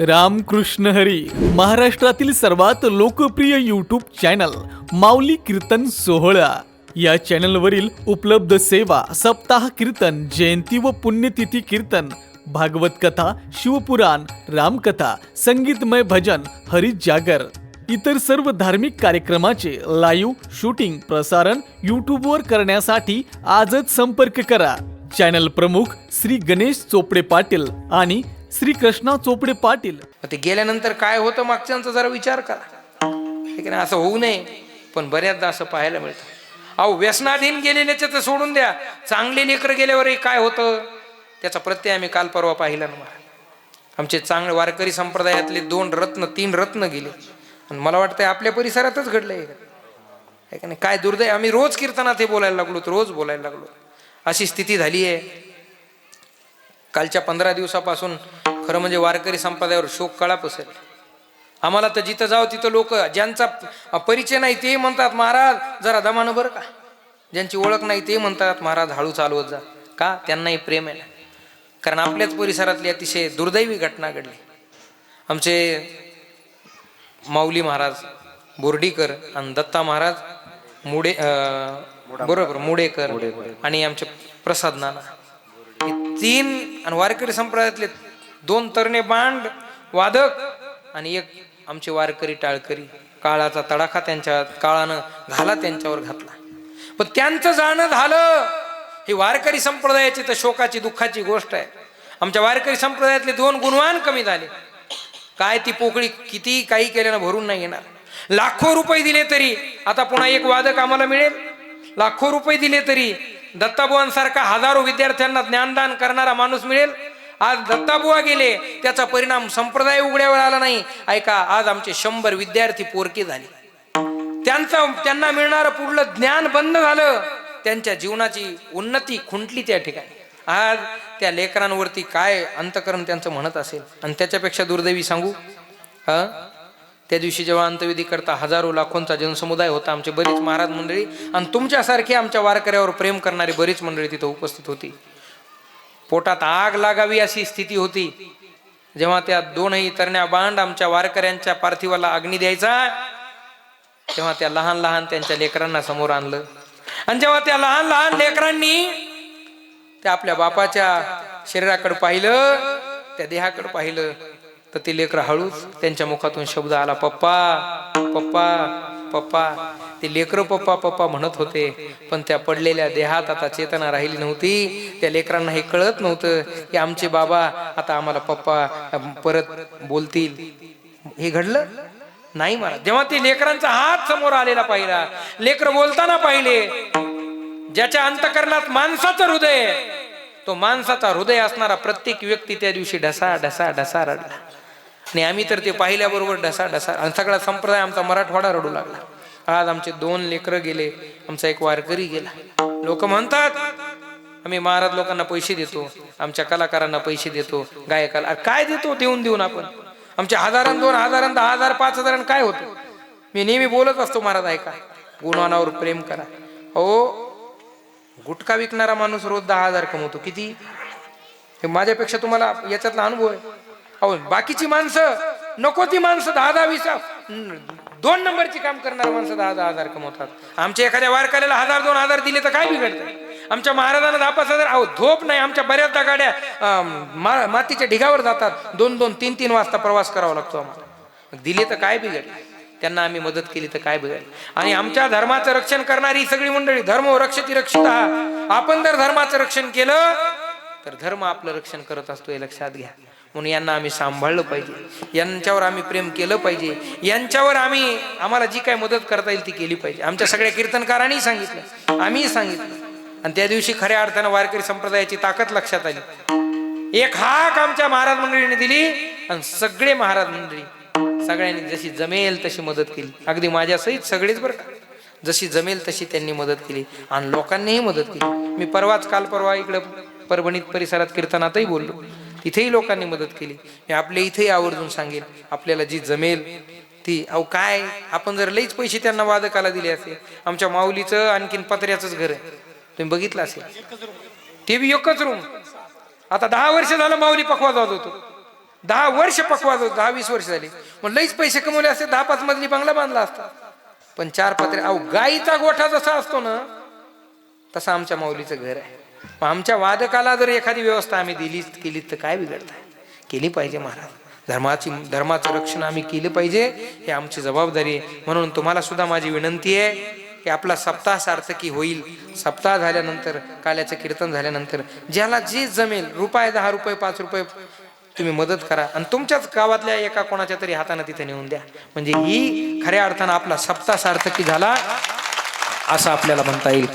रामकृष्ण हरी महाराष्ट्रातील सर्वात लोकप्रिय यूट्यूब चॅनल माऊली कीर्तन सोहळा. या चॅनलवरील उपलब्ध सेवा सप्ताह कीर्तन जयंती व पुण्यतिथी कीर्तन भागवत कथा शिवपुराण रामकथा संगीतमय भजन हरिजागर इतर सर्व धार्मिक कार्यक्रमाचे लाईव्ह शूटिंग प्रसारण यूट्यूबवर करण्यासाठी आजच संपर्क करा. चॅनल प्रमुख श्री गणेश चोपडे पाटील आणि श्री कृष्णा चोपडे पाटील. ते गेल्यानंतर काय होतं मागच्यांचा जरा विचार करा. ठीक आहे असं होऊ नये पण बऱ्याचदा असं पाहायला मिळतं. अहो व्यसनाधीन गेलेल्याचे तर सोडून द्या. चांगले लेकर गेल्यावरही काय होतं? त्याचा प्रत्यय आम्ही काल परवा पाहिला ना आमचे चांगले वारकरी संप्रदायातले दोन रत्न तीन रत्न गेले. आणि मला वाटतंय आपल्या परिसरातच घडलंय आहे का नाही? काय दुर्दैव? आम्ही रोज कीर्तनात हे बोलायला लागलो रोज बोलायला लागलो. अशी स्थिती झाली आहे कालच्या पंधरा दिवसापासून खरं म्हणजे वारकरी संप्रदायावर शोक कळा पसरला आम्हाला तर जिथं जाऊ तिथं लोक ज्यांचा परिचय नाही ते म्हणतात महाराज जरा दमानं बरं का? ज्यांची ओळख नाही ते म्हणतात महाराज हळू चालवत जा. का? त्यांनाही प्रेम आहे ना. कारण आपल्याच परिसरातली अतिशय दुर्दैवी घटना घडली. आमचे माऊली महाराज बोर्डीकर आणि दत्ता महाराज मुडे बरोबर मुडेकर. आणि आमचे प्रसाद नाना. हे तीन आणि वारकरी संप्रदायातले दोन तरणे बांड वादक आणि एक आमचे वारकरी टाळकरी. काळाचा तडाखा त्यांच्या काळानं घाला त्यांच्यावर घातला. पण त्यांचं जाणं झालं. ही वारकरी संप्रदायाची तर शोकाची दुःखाची गोष्ट आहे. आमच्या वारकरी संप्रदायातले दोन गुणवान कमी झाले. काय ती पोकळी किती काही केल्यानं भरून नाही येणार. लाखो रुपये दिले तरी आता पुन्हा एक वादक आम्हाला मिळेल. लाखो रुपये दिले तरी दत्ताबुवांसारखा हजारो विद्यार्थ्यांना ज्ञानदान करणारा माणूस मिळेल. आज दत्ताबुवा गेले. त्याचा परिणाम संप्रदाय उघड्यावर आला नाही. ऐका आज आमचे शंभर विद्यार्थी पोरके झाले. त्यांचं त्यांना मिळणारं पुढलं ज्ञान बंद झालं. त्यांच्या जीवनाची उन्नती खुंटली त्या ठिकाणी. आज त्या लेकरांवरती काय अंतकरण त्यांचं म्हणत असेल? आणि त्याच्यापेक्षा दुर्दैवी सांगू? हा? त्या दिवशी जेव्हा अंतविधी करता हजारो लाखोंचा जनसमुदाय होता आमचे बरीच महाराज मंडळी. आणि तुमच्यासारखी आमच्या वारकऱ्यावर प्रेम करणारी बरीच मंडळी तिथं उपस्थित होती. पोटात आग लागावी अशी स्थिती होती. जेव्हा त्या दोनही तरण्या बांड आमच्या वारकऱ्यांच्या पार्थिवाला अग्नी द्यायचा तेव्हा त्या लहान लहान त्यांच्या लेकरांना समोर आणलं. आणि जेव्हा त्या लहान लहान लेकरांनी त्या आपल्या बापाच्या शरीराकडे पाहिलं त्या देहाकडे पाहिलं तर ते लेकर हळूच त्यांच्या मुखातून शब्द आला पप्पा पप्पा पप्पा ते लेकर पप्पा पप्पा म्हणत होते पण त्या पडलेल्या देहात आता चेतना राहिली नव्हती. त्या लेकरांना हे कळत नव्हतं की आमचे बाबा आता आम्हाला पप्पा परत बोलतील. हे घडलं? नाही मला जेव्हा ते लेकरांचा हात समोर आलेला पाहिला लेकर बोलताना पाहिले ज्याच्या अंतकरणात माणसाचं हृदय तो माणसाचा हृदय असणारा प्रत्येक व्यक्ती त्या दिवशी ढसा ढसा ढसा रडला. आणि आम्ही तर ते पाहिल्याबरोबर ढसा ढसा आणि सगळा संप्रदाय आमचा मराठवाडा रडू लागला. आज आमचे दोन लेकरं गेले आमचा एक वारकरी गेला. लोक म्हणतात आम्ही महाराज लोकांना पैसे देतो आमच्या कलाकारांना पैसे देतो गायकाला काय देतो? देऊन देऊन आपण. आमच्या हजारां दोन हजारां दहा हजार पाच हजारां काय होतं? मी नेहमी बोलत असतो महाराज ऐका. गुणवानावर प्रेम करा. हो गुटखा विकणारा माणूस रोज दहा हजार कमवतो. किती? माझ्यापेक्षा तुम्हाला याच्यातला अनुभव आहे. अहो बाकीची माणसं नको ती माणसं दहा दहा वीस दोन नंबरची काम करणारी माणसं दहा दहा हजार कमवतात. आमच्या एखाद्या वारकऱ्याला हजार दोन हजार दिले तर काय बिघडतं? आमच्या महाराजांना दहा पाच हजार अहो झोप नाही. आमच्या बऱ्याचदा गाड्या मा- मातीच्या ढिगावर जातात. दोन दोन तीन तीन वाजता प्रवास करावा लागतो आम्हाला. दिले तर काय बिघड त्यांना आम्ही मदत केली तर काय बिघडलं? आणि आमच्या धर्माचं रक्षण करणारी सगळी मंडळी धर्म रक्षती रक्षित आपण जर धर्माचं रक्षण केलं तर धर्म आपलं रक्षण करत असतो हे लक्षात घ्या. म्हणून यांना आम्ही सांभाळलं पाहिजे. यांच्यावर आम्ही प्रेम केलं पाहिजे. यांच्यावर आम्ही आम्हाला जी काय मदत करता येईल ती केली पाहिजे. आमच्या सगळ्या कीर्तनकारांनी सांगितलं. आम्हीही सांगितलं. आणि त्या दिवशी खऱ्या अर्थानं वारकरी संप्रदायाची ताकद लक्षात आली. एक हाक आमच्या महाराज मंडळीने दिली आणि सगळे महाराज मंडळी सगळ्यांनी जशी जमेल तशी मदत केली. अगदी माझ्यासहित सगळेच बरं का. जशी जमेल तशी त्यांनी मदत केली आणि लोकांनीही मदत केली. मी परवाच काल परवा इकडं परभणीत परिसरात कीर्तनातही बोललो. तिथेही लोकांनी मदत केली. मी आपल्या इथेही आवर्जून सांगेल आपल्याला जी जमेल ती. अहो काय? आपण जर लईच पैसे त्यांना वादकाला दिले असे आमच्या माऊलीचं आणखीन पत्र्याचंच घर आहे. तुम्ही बघितलं असेल? ते बी एकच रूम आता दहा वर्ष झालं माऊली पखवाज होतो. दहा वर्ष पकवाज होतो दहा वीस वर्ष झाली. मग लईच पैसे कमवले असते दहा पाच मजली बंगला बांधला असता. पण चार पत्रे अहो गाईचा गोठा जसा असतो ना तसं आमच्या माऊलीचं घर आहे. मग आमच्या वादकाला जर एखादी व्यवस्था आम्ही दिली केली तर काय बिघडताय? केली पाहिजे महाराज. धर्माची धर्माचं रक्षण आम्ही केलं पाहिजे ही आमची जबाबदारी आहे. म्हणून तुम्हाला सुद्धा माझी विनंती आहे की आपला सप्ताह सार्थकी होईल. सप्ताह झाल्यानंतर काल्याचं कीर्तन झाल्यानंतर ज्याला जे जमेल रुपये दहा रुपये पाच रुपये तुम्ही मदत करा. आणि तुमच्याच गावातल्या एका कोणाच्या तरी हाताने तिथे नेऊन द्या. म्हणजे ही खऱ्या अर्थानं आपला सप्ताह सार्थकी झाला असं आपल्याला म्हणता येईल.